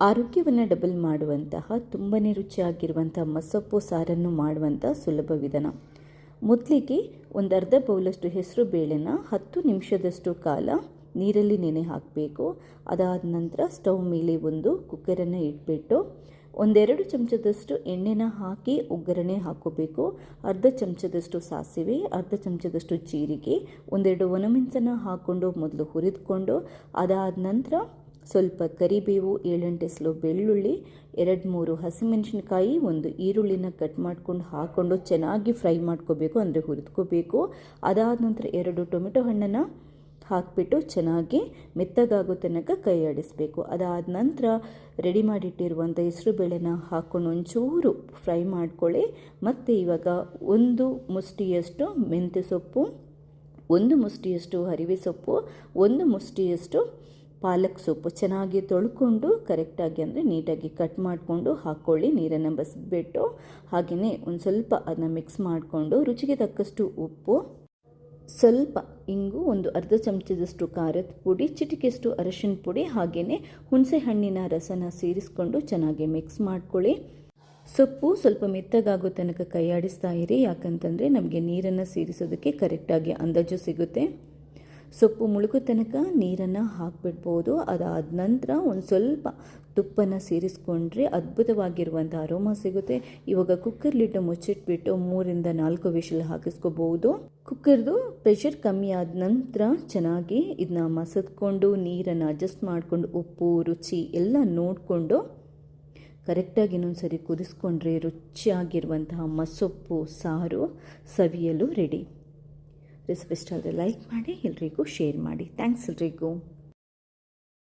ಆರೋಗ್ಯವನ್ನು ಡಬಲ್ ಮಾಡುವಂತಹ ತುಂಬಾ ರುಚಿಯಾಗಿರುವಂಥ ಮಸೊಪ್ಪು ಸಾರನ್ನು ಮಾಡುವಂಥ ಸುಲಭ ವಿಧಾನ. ಮೊದಲಿಗೆ ಒಂದು ಅರ್ಧ ಬೌಲಷ್ಟು ಹೆಸರು ಬೇಳೆನ ಹತ್ತು ನಿಮಿಷದಷ್ಟು ಕಾಲ ನೀರಲ್ಲಿ ನೆನೆ ಹಾಕಬೇಕು. ಅದಾದ ನಂತರ ಸ್ಟವ್ ಮೇಲೆ ಒಂದು ಕುಕ್ಕರನ್ನು ಇಟ್ಬಿಟ್ಟು ಒಂದೆರಡು ಚಮಚದಷ್ಟು ಎಣ್ಣೆನ ಹಾಕಿ ಒಗ್ಗರಣೆ ಹಾಕೋಬೇಕು. ಅರ್ಧ ಚಮಚದಷ್ಟು ಸಾಸಿವೆ, ಅರ್ಧ ಚಮಚದಷ್ಟು ಜೀರಿಗೆ, ಒಂದೆರಡು ಒಣಮೆಣಸನ್ನು ಹಾಕ್ಕೊಂಡು ಮೊದಲು ಹುರಿದುಕೊಂಡು ಅದಾದ ನಂತರ ಸ್ವಲ್ಪ ಕರಿಬೇವು, ಏಳೆಂಟು ಸ್ಲೋ ಬೆಳ್ಳುಳ್ಳಿ ಎರಡು ಮೂರು ಹಸಿಮೆಣಸಿನಕಾಯಿ, ಒಂದು ಈರುಳ್ಳಿನ ಕಟ್ ಮಾಡ್ಕೊಂಡು ಹಾಕ್ಕೊಂಡು ಚೆನ್ನಾಗಿ ಫ್ರೈ ಮಾಡ್ಕೋಬೇಕು, ಅಂದರೆ ಹುರಿದ್ಕೋಬೇಕು. ಅದಾದ ನಂತರ ಎರಡು ಟೊಮೆಟೊ ಹಣ್ಣನ್ನು ಹಾಕಿಬಿಟ್ಟು ಚೆನ್ನಾಗಿ ಮೆತ್ತಗಾಗೋ ತನಕ ಕೈ ಆಡಿಸ್ಬೇಕು. ಅದಾದ ನಂತರ ರೆಡಿ ಮಾಡಿಟ್ಟಿರುವಂಥ ಹೆಸರು ಬೇಳೆನ ಹಾಕ್ಕೊಂಡು ಒಂಚೂರು ಫ್ರೈ ಮಾಡ್ಕೊಳ್ಳಿ. ಮತ್ತು ಇವಾಗ ಒಂದು ಮುಷ್ಟಿಯಷ್ಟು ಮೆಂತ್ಯ ಸೊಪ್ಪು, ಒಂದು ಮುಷ್ಟಿಯಷ್ಟು ಹರಿವೆ ಸೊಪ್ಪು, ಒಂದು ಮುಷ್ಟಿಯಷ್ಟು ಪಾಲಕ್ ಸೊಪ್ಪು ಚೆನ್ನಾಗಿ ತೊಳ್ಕೊಂಡು ಕರೆಕ್ಟಾಗಿ ಅಂದರೆ ನೀಟಾಗಿ ಕಟ್ ಮಾಡಿಕೊಂಡು ಹಾಕ್ಕೊಳ್ಳಿ, ನೀರನ್ನು ಬಸಿಬಿಟ್ಟು. ಹಾಗೆಯೇ ಒಂದು ಸ್ವಲ್ಪ ಅದನ್ನ ಮಿಕ್ಸ್ ಮಾಡಿಕೊಂಡು ರುಚಿಗೆ ತಕ್ಕಷ್ಟು ಉಪ್ಪು, ಸ್ವಲ್ಪ ಇಂಗು, ಒಂದು ಅರ್ಧ ಚಮಚದಷ್ಟು ಖಾರದ ಪುಡಿ ಚಿಟಿಕೆಷ್ಟು ಅರಶಿನ ಪುಡಿ, ಹಾಗೆಯೇ ಹುಣಸೆ ಹಣ್ಣಿನ ರಸನ ಸೇರಿಸ್ಕೊಂಡು ಚೆನ್ನಾಗಿ ಮಿಕ್ಸ್ ಮಾಡ್ಕೊಳ್ಳಿ. ಸೊಪ್ಪು ಸ್ವಲ್ಪ ಮೆತ್ತಗಾಗೋ ತನಕ ಕೈಯಾಡಿಸ್ತಾ ಇರಿ, ಯಾಕಂತಂದರೆ ನಮಗೆ ನೀರನ್ನು ಸೇರಿಸೋದಕ್ಕೆ ಕರೆಕ್ಟಾಗಿ ಅಂದಾಜು ಸಿಗುತ್ತೆ. ಸೊಪ್ಪು ಮುಳುಗೋ ತನಕ ನೀರನ್ನು ಹಾಕಿಬಿಡ್ಬೋದು. ಅದಾದ ನಂತರ ಒಂದು ಸ್ವಲ್ಪ ತುಪ್ಪನ ಸೇರಿಸ್ಕೊಂಡ್ರೆ ಅದ್ಭುತವಾಗಿರುವಂಥ ಅರೋಮ ಸಿಗುತ್ತೆ. ಇವಾಗ ಕುಕ್ಕರ್ ಲಿಡ್ಡು ಮುಚ್ಚಿಟ್ಬಿಟ್ಟು ಮೂರಿಂದ ನಾಲ್ಕು ವಿಷಲ್ ಹಾಕಿಸ್ಕೋಬಹುದು ಕುಕ್ಕರ್ದು ಪ್ರೆಷರ್ ಕಮ್ಮಿ ಆದ ನಂತರ ಚೆನ್ನಾಗಿ ಇದನ್ನ ಮಸದ್ಕೊಂಡು ನೀರನ್ನು ಅಡ್ಜಸ್ಟ್ ಮಾಡಿಕೊಂಡು ಉಪ್ಪು, ರುಚಿ ಎಲ್ಲ ನೋಡಿಕೊಂಡು ಕರೆಕ್ಟಾಗಿ ಇನ್ನೊಂದು ಸರಿ ಕುದಿಸ್ಕೊಂಡ್ರೆ ರುಚಿಯಾಗಿರುವಂತಹ ಮಸೊಪ್ಪು, ಸಾರು ಸವಿಯಲು ರೆಡಿ ರೆಸಿಪಿ ಇಷ್ಟ ಆದರೆ ಲೈಕ್ ಮಾಡಿ ಎಲ್ರಿಗೂ ಶೇರ್ ಮಾಡಿ. ಥ್ಯಾಂಕ್ಸ್ ಎಲ್ರಿಗೂ.